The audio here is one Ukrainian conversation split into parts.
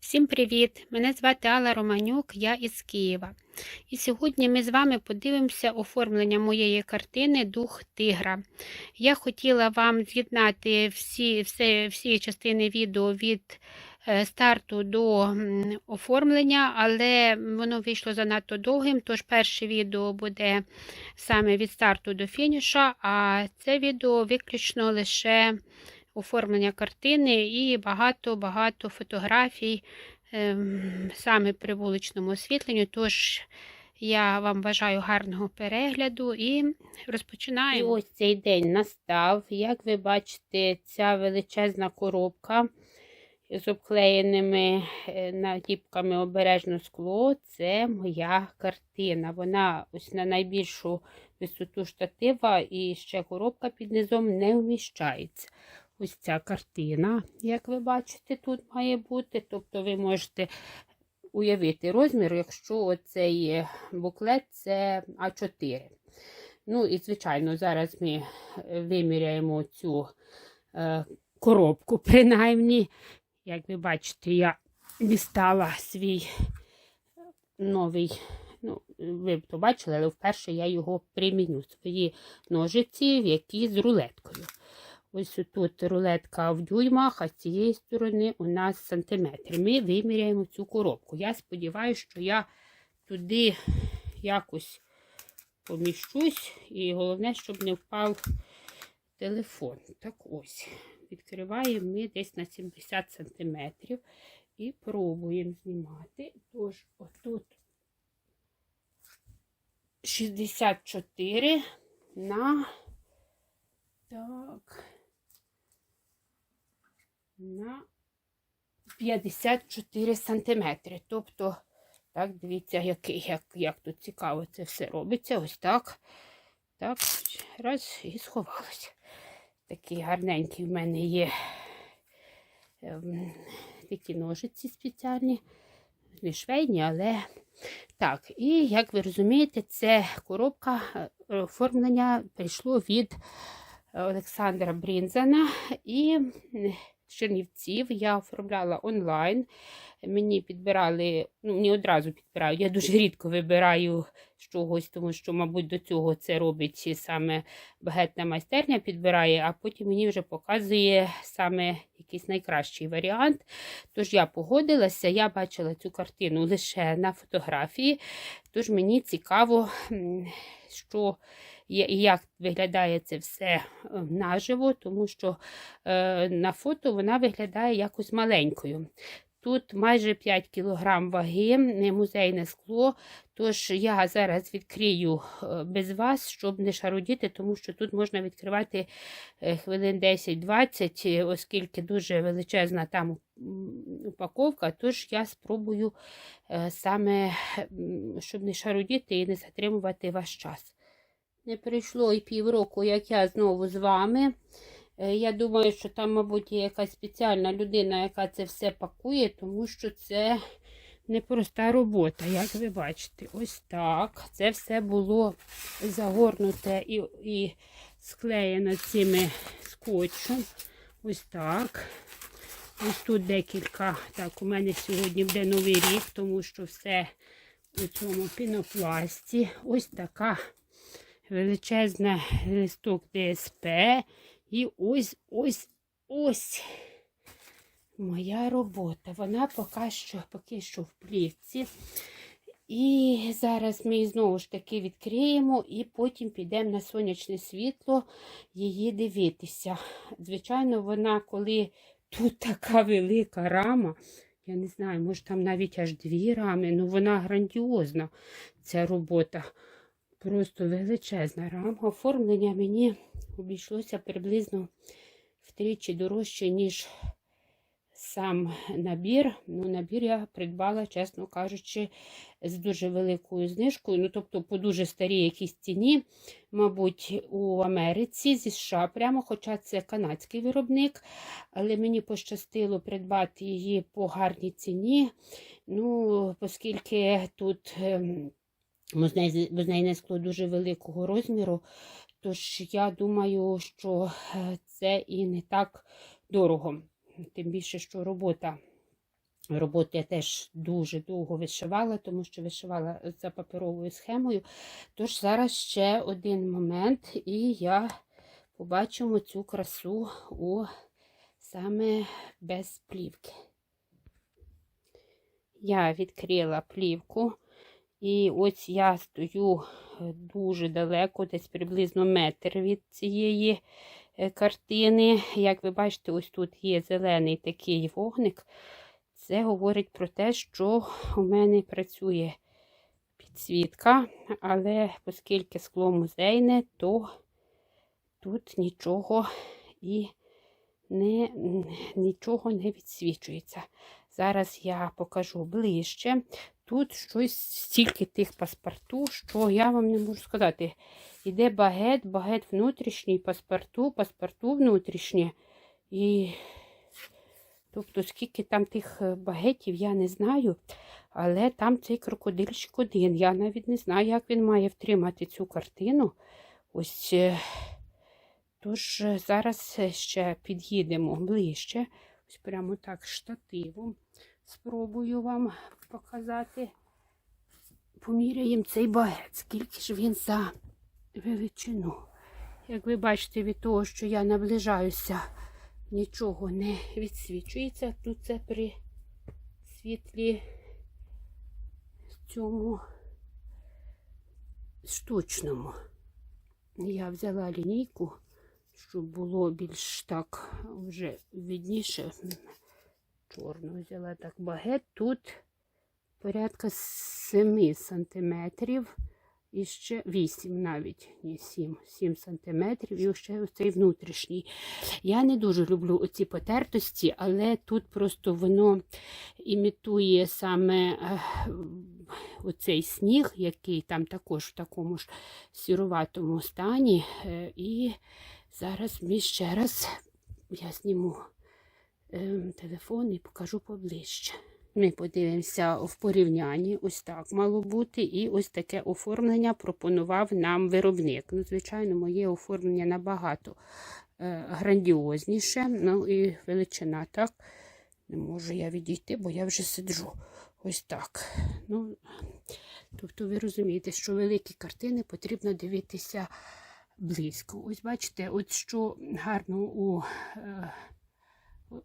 Всім привіт! Мене звати Алла Романюк, я із Києва. І сьогодні ми з вами подивимося оформлення моєї картини Дух Тигра. Я хотіла вам з'єднати всі, всі, всі частини відео від е, старту до оформлення, але воно вийшло занадто довгим, тож перше відео буде саме від старту до фініша, а це відео виключно лише оформлення картини і багато-багато фотографій ем, саме при вуличному освітленню. Тож я вам бажаю гарного перегляду і І ось цей день настав. Як ви бачите, ця величезна коробка з обклеєними е, наліпками обережно скло це моя картина. Вона ось на найбільшу висоту штатива і ще коробка під низом не вміщається. Ось ця картина, як ви бачите, тут має бути. Тобто ви можете уявити розмір, якщо оцей буклет це А4. Ну і, звичайно, зараз ми е, виміряємо цю е, коробку, принаймні. Як ви бачите, я дістала свій новий, ну, ви то бачили, але вперше я його приміню. Свої ножиці, які з рулеткою. Ось тут рулетка в дюймах, а з цієї сторони у нас сантиметри. Ми виміряємо цю коробку. Я сподіваюся, що я туди якось поміщусь, і головне, щоб не впав телефон. Так ось, відкриваємо ми десь на 70 см і пробуємо знімати. Тож, отут 64 на так, на 54 сантиметри. Тобто, так, дивіться, який, як, як тут цікаво це все робиться. Ось так. Так, раз і сховалося. Такий гарненький в мене є ем, такі ножиці спеціальні. Не швейні, але так. І як ви розумієте, це коробка е, оформлення прийшло від Олександра Брінзана і Чернівців я оформляла онлайн. Мені підбирали, ну, мені одразу підбирають. Я дуже рідко вибираю з чогось, тому що, мабуть, до цього це робить саме багетна майстерня, підбирає, а потім мені вже показує саме якийсь найкращий варіант. Тож я погодилася, я бачила цю картину лише на фотографії, тож мені цікаво, що як виглядає це все е, наживо, тому що е, на фото вона виглядає якось маленькою. Тут майже 5 кг ваги, не музейне скло. Тож я зараз відкрию е, без вас, щоб не шарудіти, тому що тут можна відкривати хвилин 10-20, е, оскільки дуже величезна там упаковка. Тож я спробую саме, щоб не шарудіти і не затримувати ваш час. Не пройшло і півроку, як я знову з вами. Е, Я думаю, що там, мабуть, є якась спеціальна людина, яка це все пакує, тому що це непроста робота, як ви бачите. Ось так. Це все було загорнуте і, і склеєно цими скотчем. Ось так. Ось тут декілька. Так, у мене сьогодні буде новий рік, тому що все у цьому пінопласті. Ось така величезна листок ДСП. І ось ось ось моя робота. Вона поки що, поки що в плівці. І зараз ми її знову ж таки відкриємо і потім підемо на сонячне світло її дивитися. Звичайно, вона, коли тут така велика рама, я не знаю, може там навіть аж дві рами, ну вона грандіозна, ця робота. Просто величезна рама. Оформлення мені обійшлося приблизно втричі дорожче, ніж сам набір. Ну, набір я придбала, чесно кажучи, з дуже великою знижкою. Ну, тобто, по дуже старій якійсь ціні, мабуть, у Америці зі США прямо, хоча це канадський виробник, але мені пощастило придбати її по гарній ціні. Ну, оскільки тут. Ем, Музейне скло дуже великого розміру, тож я думаю, що е, це і не так дорого. Тим більше, що робота роботи я теж дуже довго вишивала, тому що вишивала за паперовою схемою. Тож зараз ще один момент, і я побачимо цю красу у саме без плівки. Я відкрила плівку, і ось я стою е, дуже далеко, десь приблизно метр від цієї е, картини. Як ви бачите, ось тут є зелений такий вогник. Це говорить про те, що у мене працює підсвітка, але оскільки скло музейне, то тут нічого і не, нічого не відсвічується. Зараз я покажу ближче. Тут щось стільки тих паспорту, що я вам не можу сказати. Іде багет, багет внутрішній, паспорту, паспорту внутрішнє. І тобто, скільки там тих е, багетів, я не знаю. Але там цей крокодильчик один. Я навіть не знаю, як він має втримати цю картину. Ось. е, Тож е, зараз ще під'їдемо ближче. Ось прямо так штативом. Спробую вам показати. Поміряємо цей багет, скільки ж він за величину. Як ви бачите, від того, що я наближаюся, нічого не відсвічується. Тут це при світлі цьому штучному. Я взяла лінійку, щоб було більш так вже відніше. Чорну взяла так багет. Тут порядка 7 сантиметрів. І ще 8 навіть, ні, 7, 7 сантиметрів, і ще ось цей внутрішній. Я не дуже люблю оці потертості, але тут просто воно імітує саме оцей сніг, який там також в такому ж сіруватому стані. Е, І зараз ми ще раз я зніму телефон і покажу поближче. Ми подивимося в порівнянні. Ось так мало бути. І ось таке оформлення пропонував нам виробник. Ну, звичайно, моє оформлення набагато е, грандіозніше. Ну і величина так. Не можу я відійти, бо я вже сиджу. Ось так. Ну, тобто, ви розумієте, що великі картини потрібно дивитися близько. Ось бачите, от що гарно у. Е,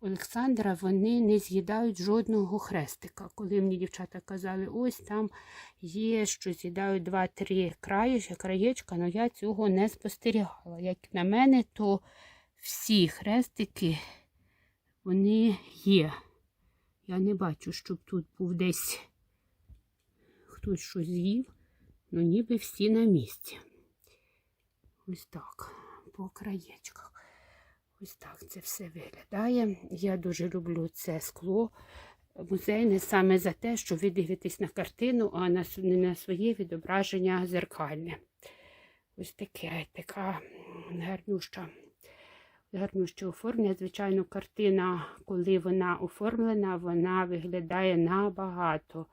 Олександра вони не з'їдають жодного хрестика. Коли мені дівчата казали, ось там є, що з'їдають два-три краєчка, але я цього не спостерігала. Як на мене, то всі хрестики вони є. Я не бачу, щоб тут був десь хтось щось з'їв, ну ніби всі на місці. Ось так, по краєчках. Ось так це все виглядає. Я дуже люблю це скло музейне саме за те, що ви дивитесь на картину, а на, не на своє відображення зеркальне. Ось таке, така гарнюща, гарнюще оформлення. Звичайно, картина, коли вона оформлена, вона виглядає набагато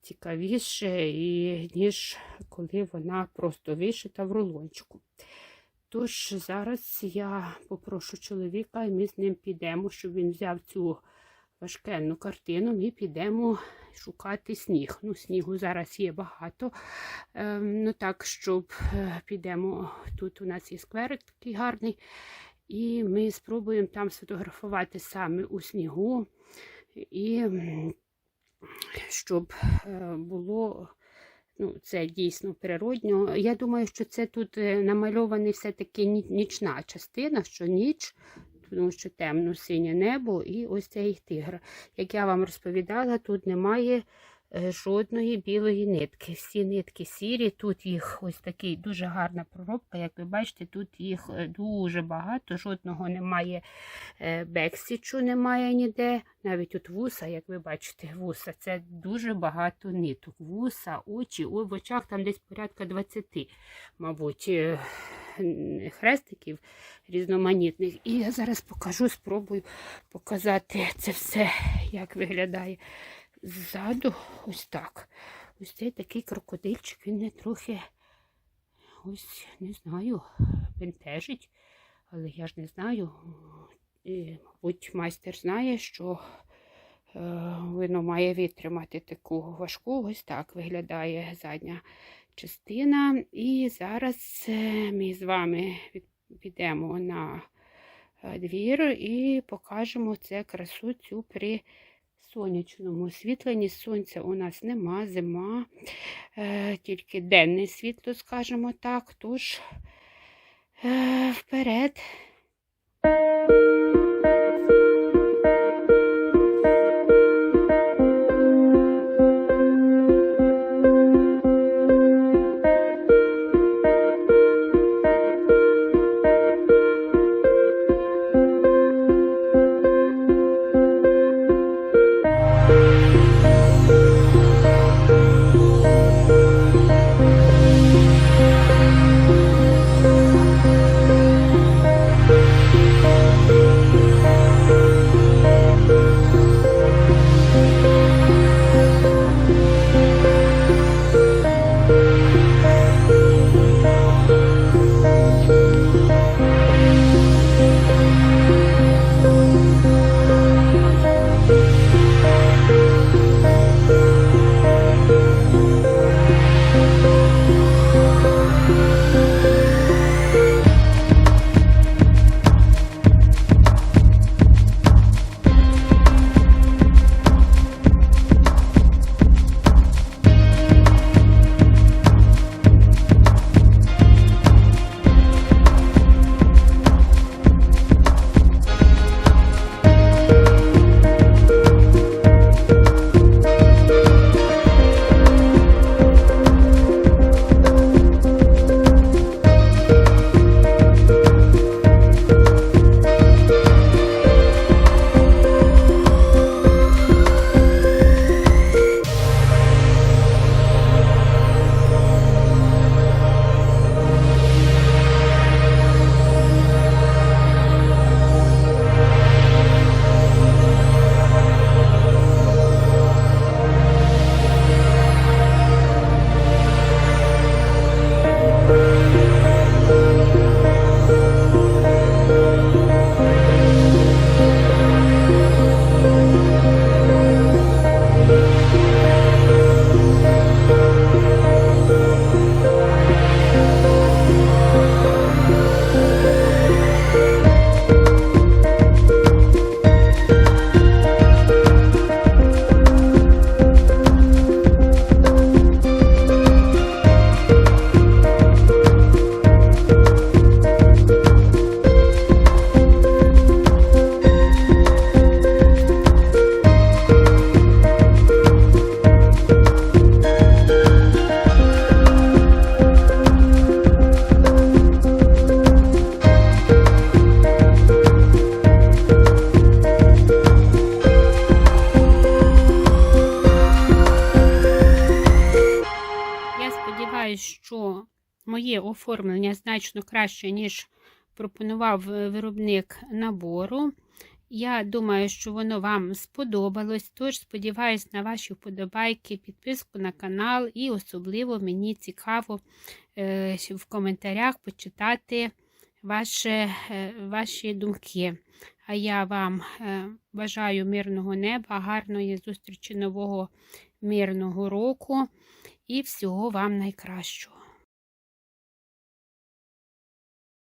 цікавіше, і, ніж коли вона просто вишита в рулончику. Тож зараз я попрошу чоловіка, і ми з ним підемо, щоб він взяв цю важкенну картину. Ми підемо шукати сніг. Ну, снігу зараз є багато. Е, ну так, щоб е, підемо. Тут у нас є скверик такий гарний. І ми спробуємо там сфотографувати саме у снігу. І щоб е, було Ну, Це дійсно природньо. Я думаю, що це тут намальована все-таки нічна частина, що ніч, тому що темно-синє небо і ось цей тигр. Як я вам розповідала, тут немає е, жодної білої нитки. Всі нитки сірі, тут їх ось такий дуже гарна проробка. Як ви бачите, тут їх е, дуже багато, жодного немає бексічу, немає ніде. Навіть от вуса, як ви бачите, вуса це дуже багато ниток. Вуса, очі, ой, в очах там десь порядка 20, мабуть, хрестиків різноманітних. І я зараз покажу, спробую показати це все, як виглядає ззаду. Ось так. Ось цей такий крокодильчик, він не трохи, ось, не знаю, бентежить, але я ж не знаю. І, мабуть, майстер знає, що Воно має витримати таку важку, ось так виглядає задня частина. І зараз е, ми з вами підемо на е, двір і покажемо це красу цю при сонячному освітленні. Сонця у нас нема, зима, е, тільки денне світло, скажімо так. Тож е, вперед. Оформлення значно краще, ніж пропонував е, виробник набору. Я думаю, що воно вам сподобалось. Тож сподіваюсь на ваші вподобайки, підписку на канал, і особливо мені цікаво е, в коментарях почитати ваші, е, ваші думки. А я вам бажаю мирного неба, гарної зустрічі нового мирного року і всього вам найкращого.